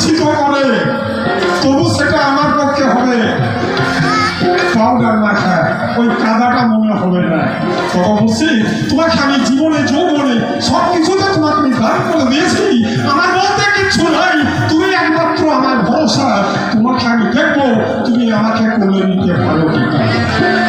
লাঞ্ছিত করে, তবু সেটা আমার পক্ষে হবে। পাউডার না খায়, ওই কাদাটা মনে হবে না। তখন বলছি তোমাকে আমি জীবনে, যৌবনে সব কিছুতে তোমাকে আমি দান করে দিয়েছি। আমার বলতে কিছু নাই। তুমি একমাত্র আমার ভরসা। তোমাকে আমি দেখব, তুমি আমাকে কোলে নিতে পারো কিনা।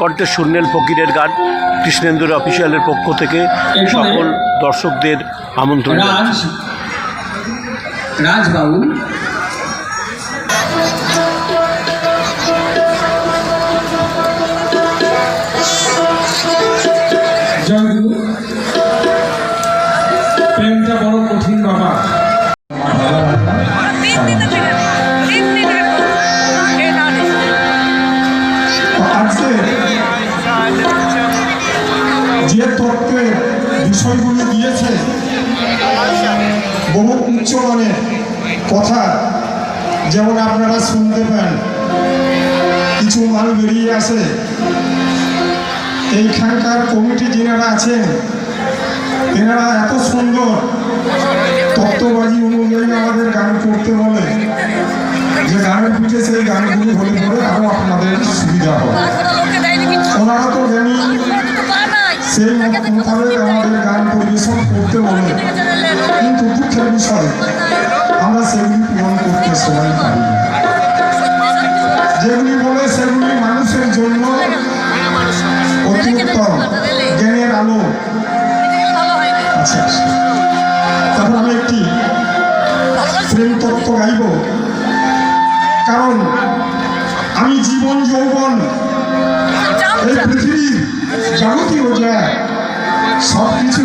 কণ্ঠে শুনলেন ফকিরের গান কৃষ্ণেন্দুর অফিসিয়ালের পক্ষ থেকে সকল দর্শকদের আমন্ত্রণ রাজবাবু শুনতে কিছু মাল বেরিয়ে আসে। এইখানকার কমিটি যিনারা আছেন, এনারা এত সুন্দর তত্ত্ববাজি অনুযায়ী আমাদের গান করতে বলে। যে গানের পিঠে সেই গানগুলি হলে পরে আরও আপনাদের সুবিধা হবে। ওনারা তো জানি সেই মোতাবেক আমাদের গান পরিবেশন করতে বলে। কিন্তু দুঃখের বিষয়, আমরা সেগুলি পূরণ করতে সময় পাই না। যেগুলি বলে সেগুলি মানুষের জন্য অতি উত্তম জ্ঞানের আলো। আচ্ছা। তারপর আমি একটি প্রেম তত্ত্ব গাইব। কারণ আমি জীবন, যৌবন এই পৃথিবীর যাবতীয় যা সব কিছু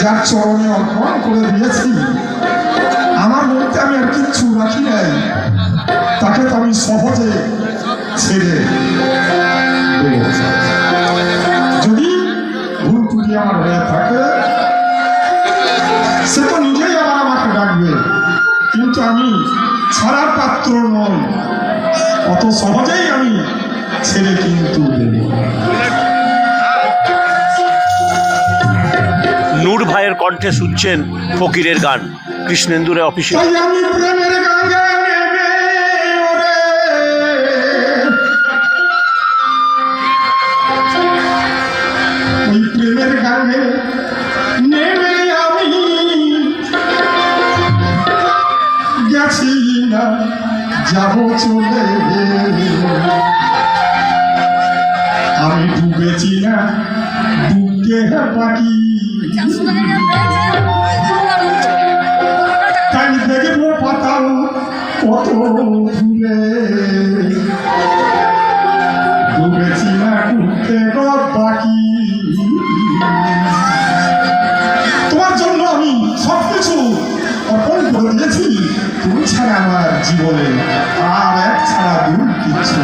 যার চরণে অর্পণ করে দিয়েছি। আমার মধ্যে আমি আর কিচ্ছু রাখি নাই। ছেড়ে কিন্তু নূর ভাইয়ের কণ্ঠে শুনছেন ফকিরের গান। কৃষ্ণেন্দুরে অফিসে। তাই আমি ডুবতে বাকি তাই দেখব পাতাল কত দূরে। ডুবেছি না ডুবতে বাকি। তোমার জন্য আমি সব কিছু অর্পণ করে দিয়েছি। তুমি ছাড়া আমার জীবনে আর এক ছাড়া দূর কিছু।